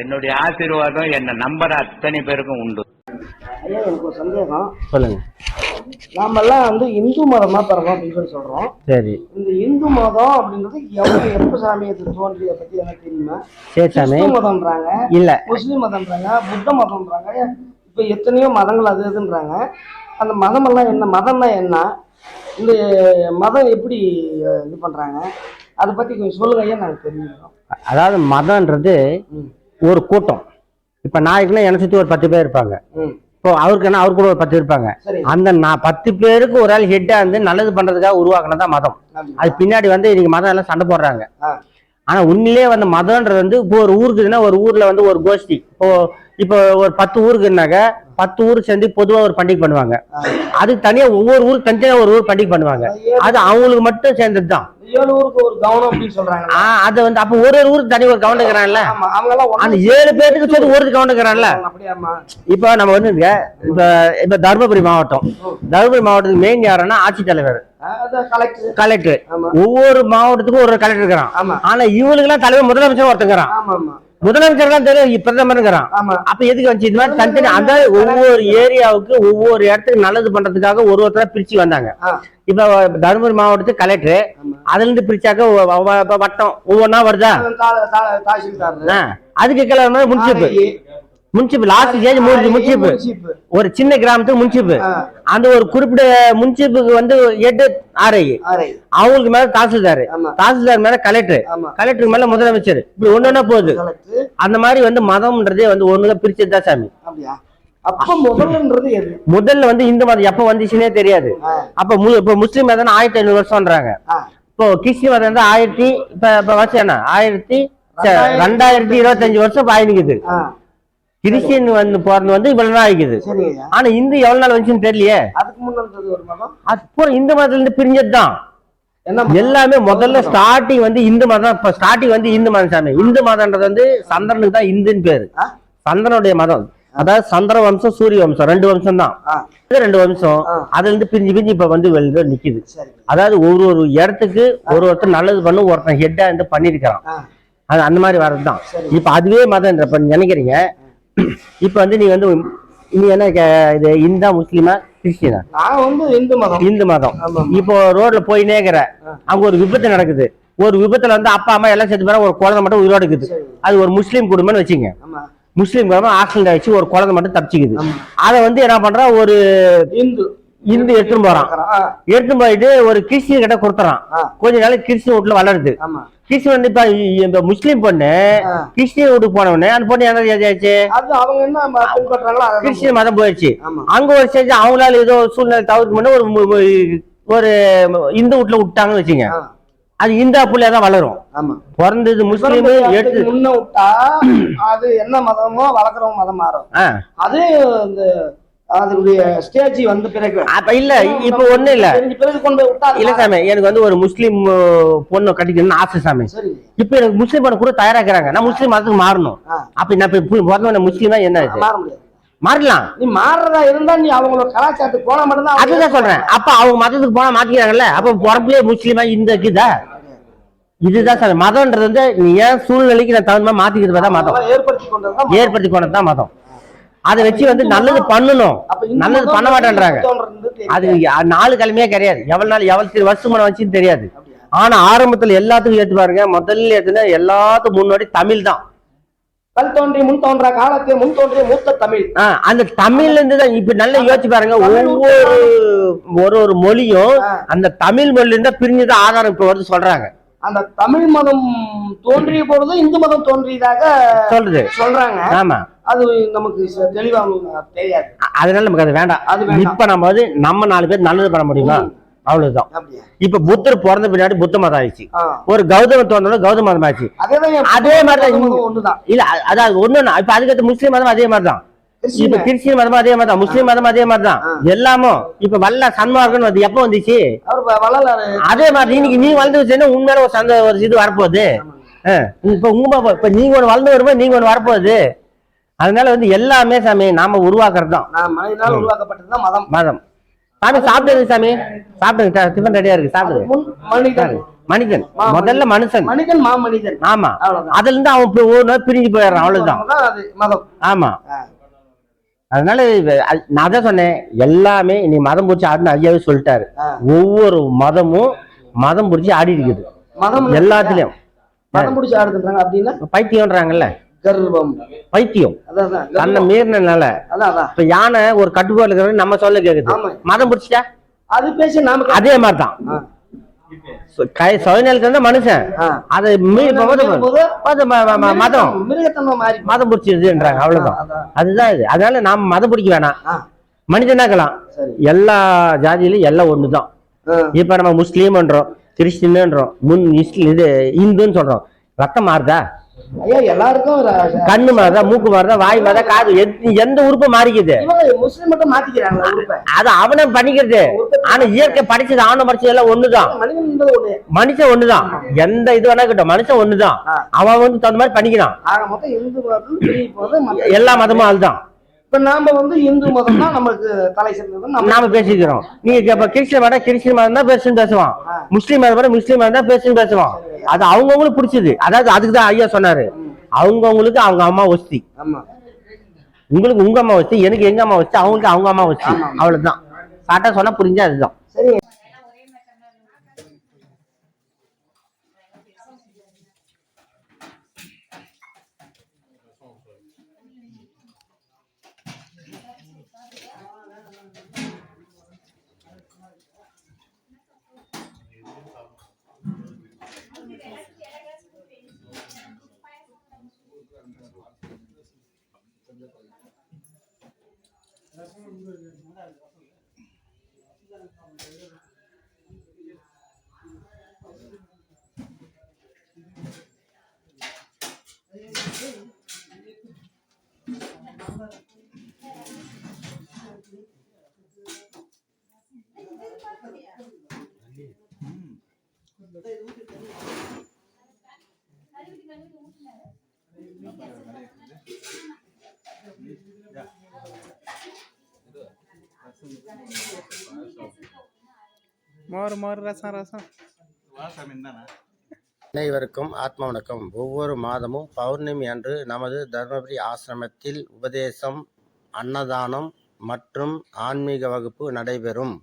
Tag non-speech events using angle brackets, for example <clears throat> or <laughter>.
என்னுடைய ஆசீர்வாதம் என்ன நம்புற அத்தனை பேருக்கும் உண்டு. ஐயா எனக்கு ஒரு சந்தேகம். சொல்லுங்க. நாமெல்லாம் வந்து இந்து மதமா பிறந்தோம் அப்படின்னு சொல்லி சொல்றோம். சரி. இந்த இந்து மதம் அப்படின்றது எவ்வளவு எப்ப தோன்றியதை பத்தி எனக்கு தெரியுமா? சரி சாமி. கிறிஸ்துவ மதம்ன்றாங்க. இல்ல. முஸ்லீம் மதம்ன்றாங்க புத்த மதம்ன்றாங்க இப்ப எத்தனையோ மதங்கள் அது இதுன்றாங்க. அந்த மதமெல்லாம் என்ன மதம்னா என்ன? இந்த மதம் எப்படி இது பண்றாங்க? அதை பத்தி கொஞ்சம் சொல்லுங்க ஐயா நாங்க தெரிஞ்சுக்கிறோம் அதாவது மதம்ன்றது. ஒரு கூட்டம். இப்ப நாளைக்குன்னா என்னை சுத்தி ஒரு பத்து பேர் இருப்பாங்க. இப்போ அவருக்குன்னா அவர் கூட ஒரு பத்து இருப்பாங்க. அந்த நான் பத்து பேருக்கு ஒரு ஆள் ஹெட்டா இருந்து நல்லது பண்றதுக்காக உருவாக்குனது தான் மதம்? அது பின்னாடி வந்து இன்னைக்கு மதம் எல்லாம் சண்டை போடுறாங்க. ஆனா உண்மையிலேயே வந்து மதம்ன்றது வந்து இப்போ ஒரு ஊருக்குதுன்னா ஒரு ஊர்ல வந்து ஒரு கோஷ்டி. இப்போ இப்போ ஒரு பத்து ஊருக்குனாக்க பத்து ஊருக்கு சேர்ந்து பொதுவா ஒரு பண்டிகை பண்ணுவாங்க. அது தனியா ஒவ்வொரு ஊருக்கு தனியா ஒரு ஊர் பண்டிகை பண்ணுவாங்க. அது அவங்களுக்கு மட்டும் சேர்ந்தது தான் ஏழு ஊருக்கு ஒரு கவனம் அப்படின்னு சொல்றாங்க அது வந்து அப்ப ஒரு ஒரு ஊருக்கு தனி ஒரு அந்த ஏழு பேருக்கு சேர்த்து ஒரு அப்படியாமா இப்போ நம்ம வந்து இப்ப இப்ப தருமபுரி மாவட்டம். தருமபுரி மாவட்டத்துக்கு மெயின் யாருன்னா ஆட்சித்தலைவர் கலெக்டர் ஒவ்வொரு மாவட்டத்துக்கும் ஒரு கலெக்டர் இருக்கிறான். ஆனா இவங்களுக்கு எல்லாம் தலைவர் முதலமைச்சர் ஒருத்தங்கிறான் முதலமைச்சர் தான் தெரியும் பிரதமருங்கிறான். அப்ப எதுக்கு வந்து இது மாதிரி தனித்தனி அதாவது ஒவ்வொரு ஏரியாவுக்கு ஒவ்வொரு இடத்துக்கு நல்லது பண்றதுக்காக ஒரு ஒருத்தரா பிரிச்சு வந்தாங்க. இப்ப தருமபுரி மாவட்டத்துக்கு கலெக்டர் அதுல இருந்து பிரிச்சாக்க வட்டம் ஒவ்வொன்னா வருதா. அதுக்கு முன்சிப்பு. ஆர்ஐ, முன்சிப்பு லாஸ்ட் ஸ்டேஜ் முன்சிப்பு. ஒரு சின்ன கிராமத்துக்கு முன்சிப்பு. அந்த ஒரு குறிப்பிட்ட முன்சிப்புக்கு வந்து எட்டு ஆர்ஐ. அவங்களுக்கு மேல தாசில்தார். தாசில்தார் மேல கலெக்டர். கலெக்டருக்கு மேல முதலமைச்சர். இப்படி ஒன்னொன்னா போகுது. அந்த மாதிரி வந்து மதம்ன்றதே வந்து ஒண்ணுல பிரிச்சது தான் சாமி அப்ப முதல்ன்றது முதல்ல வந்து இந்து மதம் எப்ப வந்துச்சுன்னே தெரியாது. அப்ப இப்ப முஸ்லீம் மதம் ஆயிரத்தி ஐநூறு வருஷம்ன்றாங்க. இப்போ கிறிஸ்டின் மதம் வந்து ஆயிரத்தி இப்ப இப்ப என்ன ஆயிரத்தி ரெண்டாயிரத்தி- இருபத்தஞ்சு வருஷம் பயணிக்குது ஆ, கிறிஸ்டின் வந்து பிறந்து வந்து இவ்வளவு நாள் ஆகிக்குது. ஆனா இந்து எவ்வளவு நாள் வந்துச்சுன்னு தெரியலையே. அதுக்கு பூரா இந்து மதத்துல இருந்து பிரிஞ்சது தான் என்ன மதம்? எல்லாமே முதல்ல ஸ்டார்டிங் வந்து இந்து மதம் இப்ப ஸ்டார்டிங் வந்து இந்து மதம் சாமி. இந்து மதம்ன்றது வந்து சந்திரனுக்கு தான் இந்துன்னு பேரு? சந்திரனுடைய மதம். அதாவது சந்திர வம்சம் சூரிய வம்சம் ரெண்டு வம்சம் தான். ரெண்டு வம்சம். அதுல இருந்து பிரிஞ்சு பிரிஞ்சு இப்ப வந்து வெளில நிக்குது. அதாவது ஒரு ஒரு இடத்துக்கு ஒரு ஒருத்தர் நல்லது பண்ணு ஒருத்தன் ஹெட்டா இருந்து பண்ணிருக்கான் ஆ, அது அந்த மாதிரி வர்றதுதான். இப்ப அதுவே மதம் நினைக்கிறீங்க <clears throat> இப்ப வந்து நீ வந்து நீ என்ன இது இந்தா முஸ்லீமா கிறிஸ்டினா நான் வந்து இந்து மதம். இந்து மதம். இப்போ ரோட்ல போயினே இருக்கிற. அங்க ஒரு விபத்து நடக்குது. ஒரு விபத்துல வந்து அப்பா அம்மா எல்லாம் செத்து போற ஒரு குழந்தை மட்டும் உயிரோட இருக்குது. அது ஒரு முஸ்லீம் குடும்பம்னு வச்சுங்க. முஸ்லீம் குடும்பம் ஹாஸ்டல்ல வச்சு ஒரு குழந்தை மட்டும் தப்பிச்சுக்குது. அதை வந்து என்ன பண்றான் ஒரு இந்து. இந்து எடுத்துன்னு போறான். ஆ, எடுத்துன்னு போயிட்டு ஒரு கிறிஸ்டின் கிட்ட கொடுத்துறான். கொஞ்ச நாளைக்கு கிறிஸ்டின் வீட்டுல வளருது. ஆமா. கிறிஸ்டின் வந்து இப்ப இந்த முஸ்லீம் பொண்ணு. கிறிஸ்டின் வீட்டுக்கு போன உடனே அந்த பொண்ணு என்ன ஆச்சு கிறிஸ்டின் மதம் போயிடுச்சு. ஆமா. அங்க ஒரு ஸ்டேஜ் அவங்களால ஏதோ சூழ்நிலை தவிர்க்க முடியல ஒரு ஒரு இந்து வீட்டுல விட்டாங்கன்னு வச்சுங்க அது இந்தா புள்ளையா தான் வளரும். ஆமா. பிறந்தது முஸ்லீம் எடுத்து முன்ன விட்டா அது என்ன மதமோ வளர்க்குறவங்க மதம் மாறும். அது இந்த அதனுடைய ஸ்டேஜ் வந்த பிறகு. அப்ப இல்ல இப்ப ஒண்ணு இல்ல. பிறகு கொண்டு போய் விட்டா அது இல்ல சாமி எனக்கு வந்து ஒரு முஸ்லீம் பொண்ணு கட்டிக்கணும்னு ஆசை சாமி. இப்ப எனக்கு முஸ்லீம் பொண்ணு கூட தயாராக்குறாங்க. நான் முஸ்லீம் மதத்துக்கு மாறணும். அப்ப நான் இப்ப பிறந்த முஸ்லீமா என்ன மாற முடியாது. மாறலாம். நீ மாறுறதா இருந்தா நீ அவங்களோட கலாச்சாரத்துக்கு போனா மட்டும்தான் அவங்க அதுதான் சொல்றேன். அப்ப அவங்க மதத்துக்கு போனா மாத்திக்கிறாங்கல்ல? அப்ப பிறப்புலயே முஸ்லீமா இந்த இருக்குதா இதுதான் சார் மதம்ன்றது வந்து நீ ஏன் சூழ்நிலைக்கு நான் தகுந்த மாதிரி மாத்திக்கிறது தான் மதம். ஏற்படுத்தி கொண்டது தான் மதம். அதை வச்சு வந்து நல்லது பண்ணணும். நல்லது பண்ண மாட்டேன்றாங்க. அது நாலு கிழமையே கிடையாது. எவ்வளவு நாள் எவ்வளவு வருஷம் வச்சுன்னு தெரியாது? ஆனா ஆரம்பத்துல எல்லாத்துக்கும் ஏத்து பாருங்க. முதல்ல ஏத்துனா எல்லாத்துக்கும் முன்னாடி தமிழ் தான். கல் தோன்றி முன் தோன்றா காலத்தை முன் தோன்றிய மூத்த தமிழ். அந்த தமிழ்ல இருந்து தான் இப்ப நல்லா யோசிச்சு பாருங்க. ஒவ்வொரு ஒரு ஒரு மொழியும். அந்த தமிழ் மொழியில இருந்தா பிரிஞ்சுதான் ஆதாரம் இப்ப வருது சொல்றாங்க. அந்த தமிழ் மதம் தோன்றிய பொழுது இந்து மதம் தோன்றியதாக சொல்றது. சொல்றாங்க. ஆமா. அது நமக்கு தெளிவா தெரியாது. அதனால நமக்கு அது வேண்டாம். அது. இப்ப நம்ம வந்து நம்ம நாலு பேர் நல்லது பண்ண முடியுமா. அவ்வளவுதான். இப்ப புத்தர் பிறந்த பின்னாடி புத்த மதம் ஆயிடுச்சு. ஒரு கௌதம தோன்றோட கௌதம மதம் என் அதே ஒண்ணுதான். இல்ல அதாவது ஒண்ணு இப்ப அதுக்கடுத்து முஸ்லீம் மதம் அதே மாதிரிதான் இப்ப கிறிஸ்டின் மதமும் அதே மாதிரி தான் முஸ்லீம் மதமும் அதே மாதிரி தான். எல்லாமும் இப்ப வல்ல சன்மார்க்கம்னு வந்து எப்ப வந்துச்சு? அதே மாதிரி இன்னைக்கு நீ வளர்ந்து வச்சுன்னா உண்மையில ஒரு சந்த ஒரு இது வரப்போகுது. இப்ப உங்க இப்ப நீங்க ஒண்ணு வளர்ந்து வரும்போது நீங்க ஒண்ணு வரப்போகுது. அதனால வந்து எல்லாமே சாமி நாம உருவாக்குறது தான் உருவாக்கப்பட்டதுதான் மதம். மதம். சாமி சாப்பிட்டது சாமி? சாப்பிடுங்க டிஃபன் ரெடியா இருக்கு சாப்பிடுங்க முன் மனிதன். முதல்ல மனுஷன். மனிதன் மா மனிதன். ஆமா. அதுல இருந்து அவன் இப்ப ஒரு நாள் பிரிஞ்சு போயிடுறான் அவ்வளவுதான். ஆமா. அதனால நான் அதான் சொன்னேன் எல்லாமே நீ மதம் பிடிச்சி ஆடுன்னு ஐயாவே சொல்லிட்டாரு. ஒவ்வொரு மதமும் மதம் பிடிச்சி ஆடி இருக்குது. மதம் எல்லாத்துலயும். மதம் பிடிச்சி ஆடுதுன்றாங்க அப்படின்னா பைத்தியம்ன்றாங்கல்ல? கர்வம். பைத்தியம். தன்னை. மீறினால இப்ப யானை ஒரு கட்டுப்பாடு இருக்கிறது நம்ம சொல்ல கேக்குது. மதம் பிடிச்சிட்டா? அது பேசி நாம அதே மாதிரிதான். கை சுயநலத்துல இருந்தா மனுஷன். அதை மீறி மதம். மதம் பிடிச்சிருதுன்றாங்க அவ்வளவுதான். அதுதான் இது. அதனால நாம மதம் பிடிக்க வேணாம். மனிதனாக்கலாம் எல்லா ஜாதியிலும் எல்லாம் ஒண்ணுதான். இப்ப நம்ம முஸ்லீம்ன்றோம் கிறிஸ்டின்ன்றோம் முன் இஸ்லி இது இந்துன்னு சொல்றோம். ரத்தம் மாறுதா? ஐயா எல்லாருக்கும் ர- கண்ணு மாறுதா மூக்கு மாறுதா வாய் மாறுதா காது. எந்த உறுப்பு மாறிக்குது? முஸ்லீம் மட்டும் அது அவனை பண்ணிக்கிறது. ஆனா இயற்கை படிச்சது ஆணை படிச்சது எல்லாம் ஒண்ணுதான். மனுஷன் ஒண்ணுதான். எந்த இது வேணா இருக்கட்டும் மனுஷன் ஒண்ணுதான். அவன் வந்து தகுந்த மாதிரி பண்ணிக்கிறான். எல்லா மதமும் அதுதான் இப்ப நாம வந்து இந்து மதம் தான் நமக்கு தலை சிறந்தது. நாம பேசிக்கிறோம். நீங்க இப்ப கிறிஸ்டின் மதம் கிறிஸ்டின் மதம் தான் பேசுன்னு பேசுவான். முஸ்லீம் மதம் மதம் முஸ்லீம் மதம் தான் பேசுன்னு பேசுவான். அது அவங்கவுங்களுக்கு பிடிச்சது. அதாவது அதுக்கு தான் ஐயா சொன்னாரு. அவங்கவுங்களுக்கு அவங்க அம்மா ஒஸ்தி. உங்களுக்கு உங்க அம்மா வச்சு எனக்கு எங்க அம்மா வச்சு அவங்களுக்கு அவங்க அம்மா வச்சு அவ்வளவுதான். காட்டா சொன்னா புரிஞ்சா அதுதான். சரி மோர் ரசம் ரசம். அனைவருக்கும் ஆத்ம வணக்கம். ஒவ்வொரு மாதமும் பௌர்ணமி அன்று நமது தர்மபுரி ஆசிரமத்தில் உபதேசம் அன்னதானம் மற்றும் ஆன்மீக வகுப்பு நடைபெறும்.